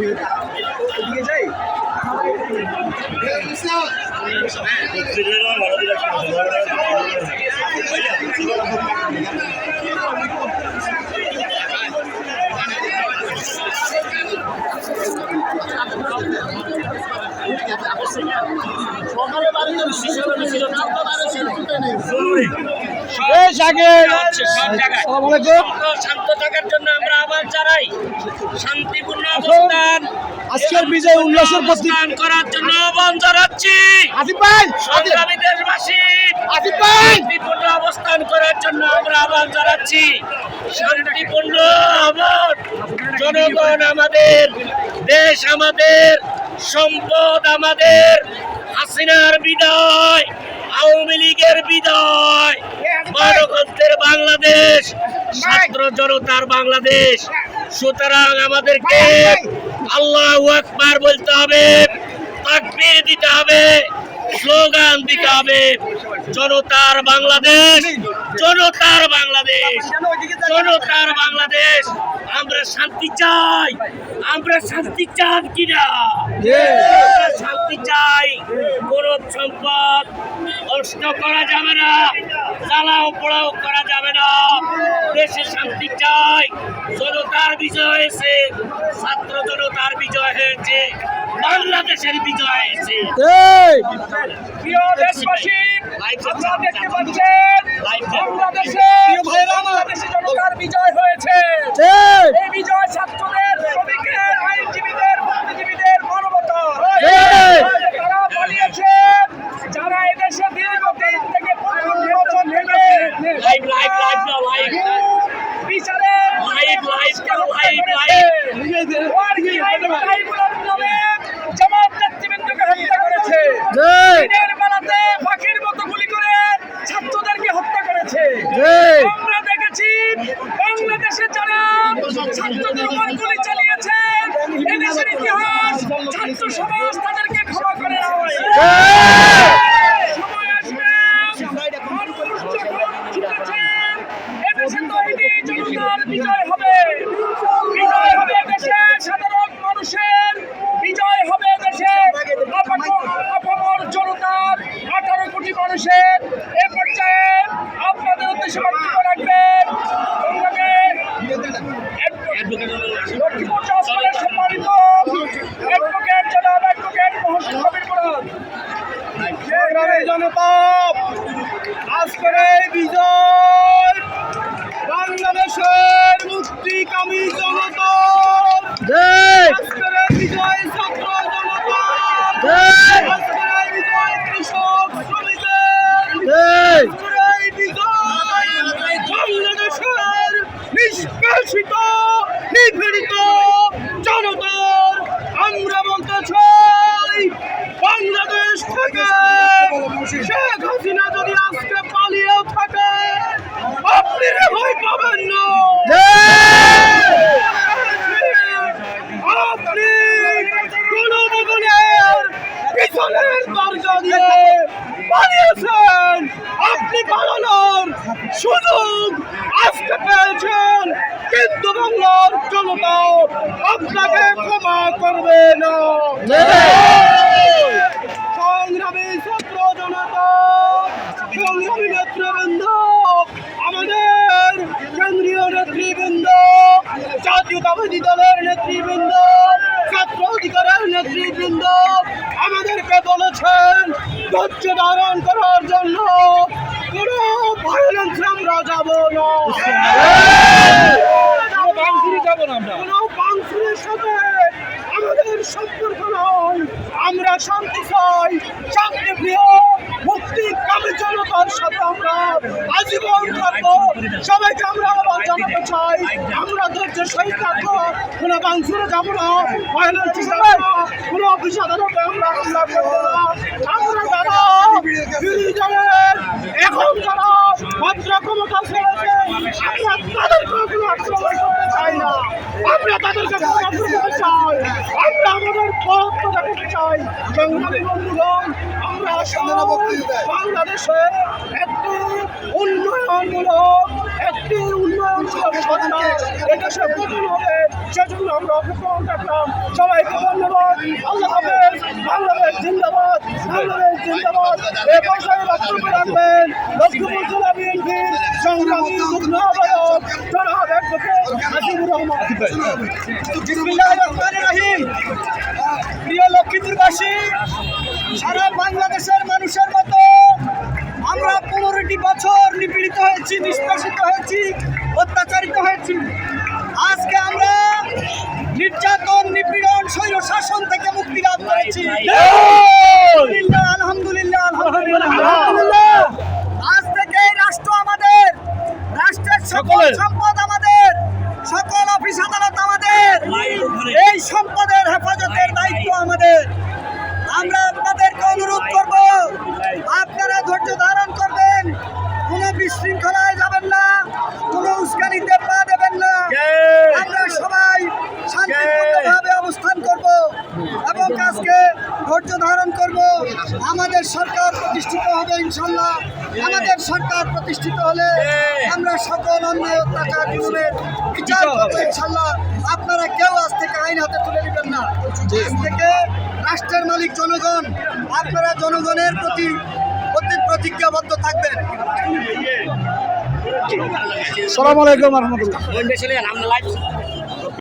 এদিকে যাই? আসসালামু শান্ত থাকার জন্য আমরা আবার জানাই শান্তিপূর্ণ অবস্থান আজকের বিজয় উল্লাসের প্রতীক। করার জন্য আহ্বান জানাচ্ছি আসিফ ভাই সংগ্রামী দেশবাসী আসিফ ভাই। শান্তিপূর্ণ অবস্থান করার জন্য আমরা আহ্বান জানাচ্ছি। শান্তিপূর্ণ জনগণ আমাদের দেশ আমাদের সম্পদ আমাদের হাসিনার বিদায়, আওয়ামী লীগের বিদায় গণতন্ত্রের বাংলাদেশ, ছাত্র জনতার বাংলাদেশ। সুতরাং আমাদেরকে আল্লাহ আকবার বলতে হবে, তাকবীর দিতে হবে। স্লোগান দিতে হবে। জনতার বাংলাদেশ জনতার বাংলাদেশ জনতার বাংলাদেশ। আমরা শান্তি চাই। আমরা শান্তি চান কিনা? শান্তি চাই। কোন সম্পদ নষ্ট করা যাবে না, জ্বালাও পোড়াও করা যাবে না। দেশে শান্তি চাই। জনতার বিজয় হয়েছে। ছাত্র জনতার বিজয় হয়েছে। বাংলাদেশের বিজয় হয়েছে। প্রিয় দেশবাসী আপনারা দেখতে পাচ্ছেন বাংলাদেশে বাংলাদেশে জনতার বিজয় হয়েছে। এই বিজয় ছাত্রদের শ্রমিকের আইনজীবীদের বুদ্ধিজীবীদের মানবতা তারা পালিয়েছে যারা এদেশে দীর্ঘদিন থেকে পনেরো বছর থেকে লাইভ লাইভ লাইভ দাও লাইভ বিচারে বেলাতে পাখির মতো গুলি করে ছাত্রদেরকে হত্যা করেছে। আমরা দেখেছি বাংলাদেশে যারা ছাত্রদের উপর গুলি চালিয়েছে এদেশের ইতিহাস ছাত্র সমাজ তাদেরকে ক্ষমা করে নয় সময় আসবে মানুষ যখন ছুটেছে এদেশে তৈরি জনতার বিজয় হবে বিজয় হবে দেশের সাধারণ মানুষের বিজয় হবে দেশের আপামর জনতার আঠারো কোটি মানুষের এ পর্যায়ে আপনাদের উদ্দেশ্যে বক্তব্য রাখবেন। লক্ষ্মীপুর সম্মানিত অ্যাডভোকেট জনাব অ্যাডভোকেট মোহাম্মদ কবির মুরাদ। সংগ্রামী জনতা আজকের এই বিজয়। বাংলাদেশের মুক্তিকামী জনতা। নিষ্পেষিত নিপীড়িত জনতার আমরা বলতে চাই বাংলাদেশ থেকে শেখ হাসিনা যদি আজকে পালিয়েও থাকে আপনি রেহাই পাবেন না আপনি গণভবনের পিছনের দরজা দিয়ে পালিয়েছেন আপনি পালানোর সুযোগ আজকে পেয়েছেন কিন্তু বাংলার জনতা আপনাকে ক্ষমা করবে না সংগ্রামী ছাত্র জনতা সংগ্রামী নেতৃবৃন্দ আমাদের কেন্দ্রীয় নেতৃবৃন্দ জাতীয়তাবাদী দলের নেতৃবৃন্দ ছাত্র অধিকারের নেতৃবৃন্দ আমাদেরকে বলেছেন ধৈর্য ধারণ করার জন্য কোনো ভায়োলেন্স আমরা যাব না। যাব না আমরা। কোনো বাংসুরের সাথে আমাদের সম্পর্ক নয়। আমরা শান্তি চাই, শান্তি প্রিয়, মুক্তি কামী জনতার সাথে আমরা। আজীবন থাকব। সবাইকে আমরা আহ্বান জানাতে চাই। আমরা ধৈর্য সহিত থাকব। কোনো বাংসুরে যাব না। ভায়োলেন্স কোনো অফিস আদালতে আমরা হামলা করব না। আমরা যারা এখন যারা ভদ্র ক্ষমতা ছেড়েছে আমরা তাদেরকে কোনো আক্রমণ করতে চাই না আমরা তাদেরকে ক্ষমা করতে চাই আমরা আমাদের বরত্ব দেখাতে চাই সংগ্রামী বন্ধুগণ আমরা বাংলাদেশে একটি উন্নয়নমূলক, একটি উন্নয়ন ঘটনা এদেশে পতন হবে, সেজন্য আমরা অপেক্ষমান রাখলাম সবাইকে ধন্যবাদ। আল্লাহ হাফেজ। বাংলাদেশ জিন্দাবাদ। বাংলাদেশ জিন্দাবাদ। এ বছরের বক্তব্য রাখবেন লক্ষ্মীপুর জেলা বিএনপির সংগ্রামী যুগ্ম আহ্বায়ক জনাব হাসিবুর রহমান। প্রিয় লক্ষ্মীপুরবাসী সারা বাংলাদেশের মানুষের মতো আমরা পনেরোটি বছর নিপীড়িত হয়েছি নিষ্পেষিত হয়েছি অত্যাচারিত হয়েছি। আজকে আমরা নির্যাতন নিপীড়ন স্বৈর শাসন থেকে মুক্তি লাভ করেছি। আলহামদুলিল্লাহ আজ থেকে এই রাষ্ট্র আমাদের রাষ্ট্রের সকল সম্পদ আমাদের সকল অফিস আদালত আমাদের। এই সম্পদের হেফাজতের দায়িত্ব আমাদের। আমরা আপনাদেরকে অনুরোধ করব আপনারা ধৈর্য ধারণ করবেন কোনো বিশৃঙ্খলায় যাবেন না কোনো উস্কানিতে পা দেবেন না। আমরা সবাই শান্তিপূর্ণভাবে অবস্থান করব এবং আজকে ধৈর্য ধারণ করব। আমাদের সরকার প্রতিষ্ঠিত হবে ইনশাল্লাহ। আমাদের সরকার প্রতিষ্ঠিত হলে আমরা সকল অন্যায় অত্যাচার জুলুমের বিচার করব ইনশাল্লাহ। আপনারা কেউ আজ থেকে আইন হাতে তুলে নেবেন না। আজ থেকে রাষ্ট্রের মালিক জনগণ আপনারা জনগণের প্রতি প্রতি প্রতিজ্ঞাবদ্ধ থাকবেন। সালাম আলাইকুম রহমতুল্লাহ। লাইভ